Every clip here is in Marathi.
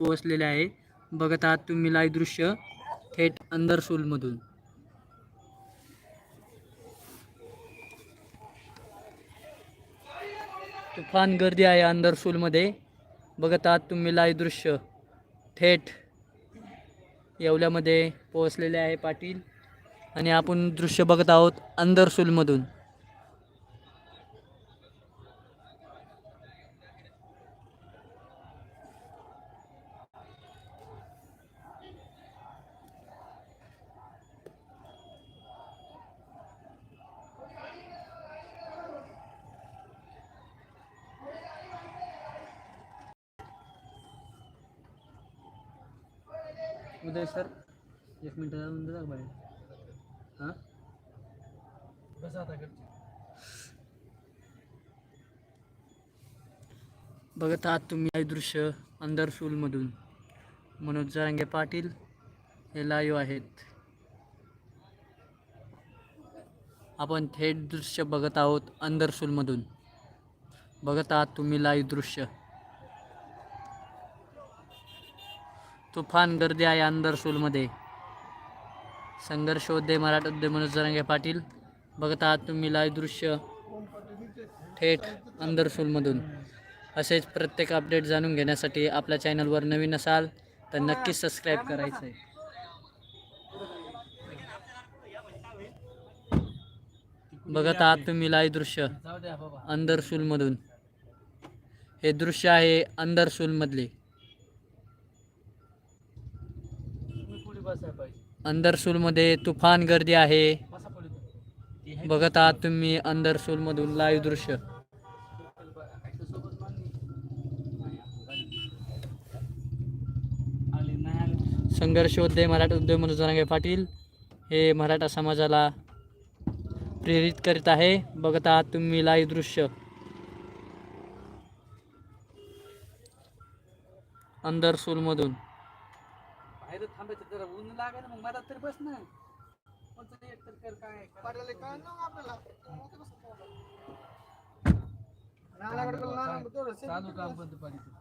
पोहोचलेले आहे. बघत आहात तुम्ही लाईव्ह दृश्य थेट अंदरसूलमधून. तुफान गर्दी आहे अंदरसूलमध्ये. बघत आहात तुम्ही लाईव्ह दृश्य थेट येवल्यामध्ये पोहोचलेले आहे पाटील. आणि आपण दृश्य बघत आहोत अंदरसूलमधून. उदय सर एक मिनिट जाऊन जा बाहेर. हां? बघत आहात तुम्ही हे दृश्य अंदरसूलमधून मनोज जरांगे पाटील हे लाईव्ह आहेत. आपण थेट दृश्य बघत आहोत अंदरसूलमधून बघत आहात तुम्ही लाईव्ह दृश्य. तुफान गर्दी आहे अंदरसूलमध्ये संघर्ष उद्य मराठा उद्योग मनोज जरंगे पाटील. बघत आहात तुम्ही लाईव्ह दृश्य. थेट अंदरसूलमधून असेच प्रत्येक अपडेट जाणून घेण्यासाठी आपल्या चॅनलवर नवीन असाल तर नक्कीच सबस्क्राईब करायचं आहे बघत आहात तुम्ही लाईव्ह दृश्य. अंदरसूलमधून हे दृश्य आहे अंदरसूलमधले अंदरसूलमध्ये तुफान गर्दी आहे. बघत आहात तुम्ही अंदरसूलमधून लाईव्ह दृश्य. संघर्ष मराठा उद्योग मनोज पाटील हे मराठा समाजाला प्रेरित करीत आहे. बघत आहात तुम्ही लाईव्ह दृश्य. अंदरसूलमधून थांबायचं ऊन लागाय ना मग मला तरी बस ना. कोणतं एक तर कर काय चालू काम बंद पाहिजे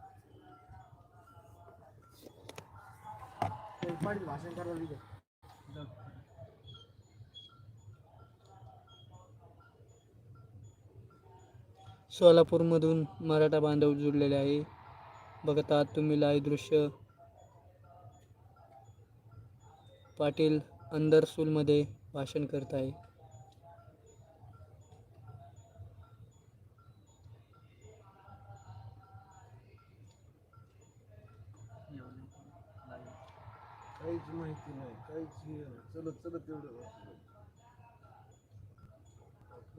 भाषण करायला सोलापूरमधून मराठा बांधव जुळलेले आहे. बघत आहात तुम्ही लाईव्ह दृश्य. पाटील अंदरसूलमध्ये भाषण करत आहे. काहीच माहिती नाही काहीच चलत चलत एवढं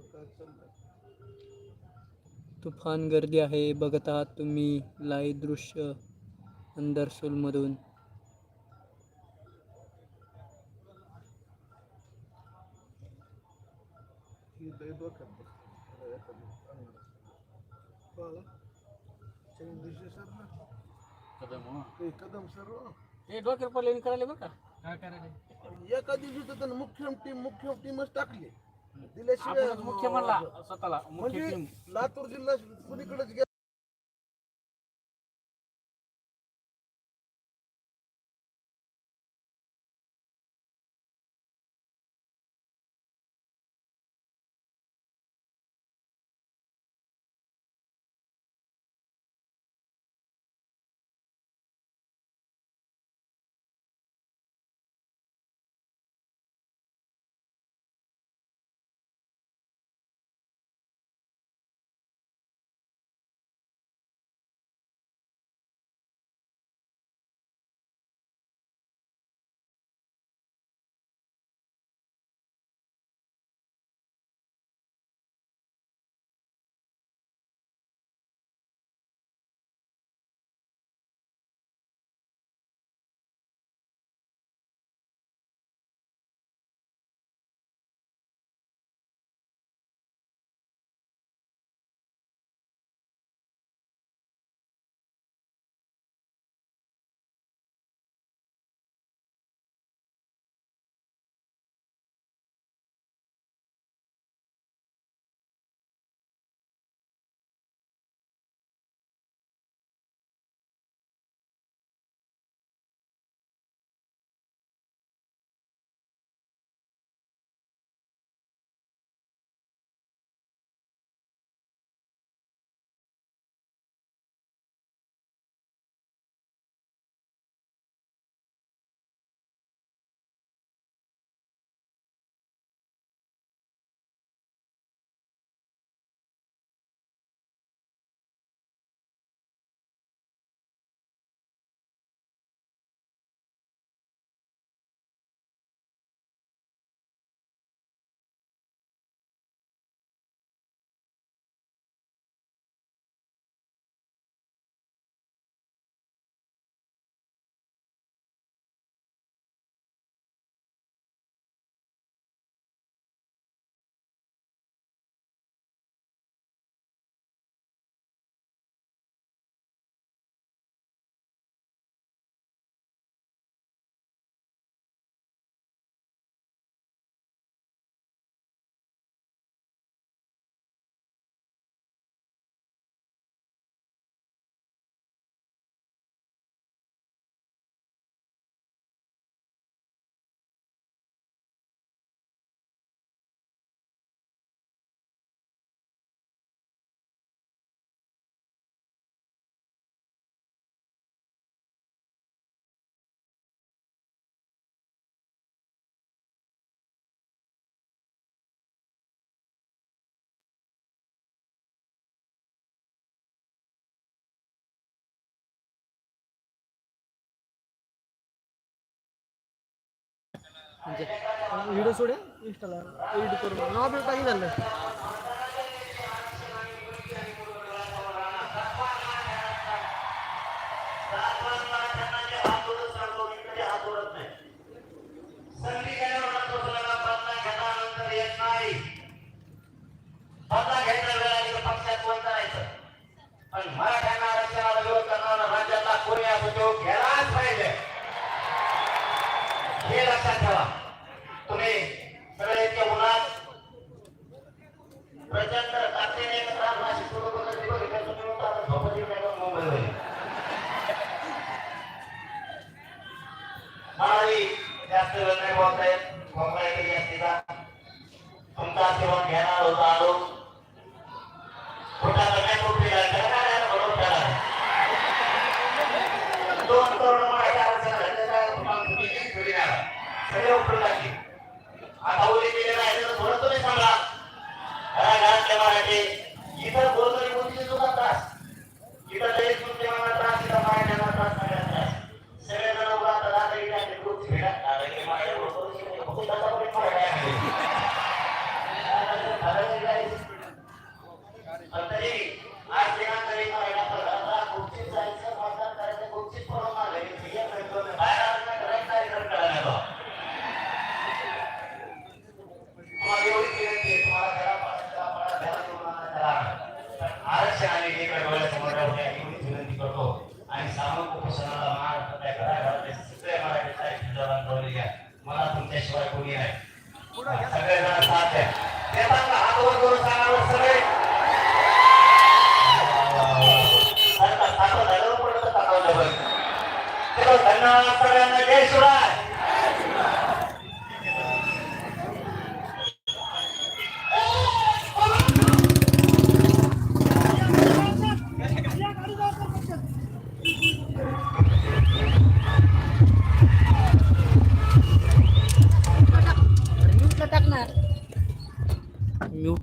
काय चाललंय? तुफान गर्दी आहे बघत आहात तुम्ही लाईव्ह दृश्य अंदरसूलमधून ना ते कदम सर हो. डोक्यावर पडले करायला बरं का काय करायला एका दिवशी तर त्यानं मुख्य टीम मुख्य टीमच टाकली दिल्याशिवाय आपणच मुख्य म्हणला स्वतःला मुख्य म्हणजे टीम लातूर जिल्हा कुणीकडेच गेला म्हणजे व्हिडिओ सोडे इंस्टाला एडिट करून नाव आपलं टाकी झालं ప్రజెంట్ हातात ठेवलेली आहे मला तुमच्याशिवाय कोणी नाही. सगळेजण साथ आहे देताना सगळ्यांना. जय शिवराय.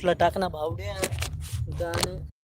आपला टाक भावड्या. गाणं.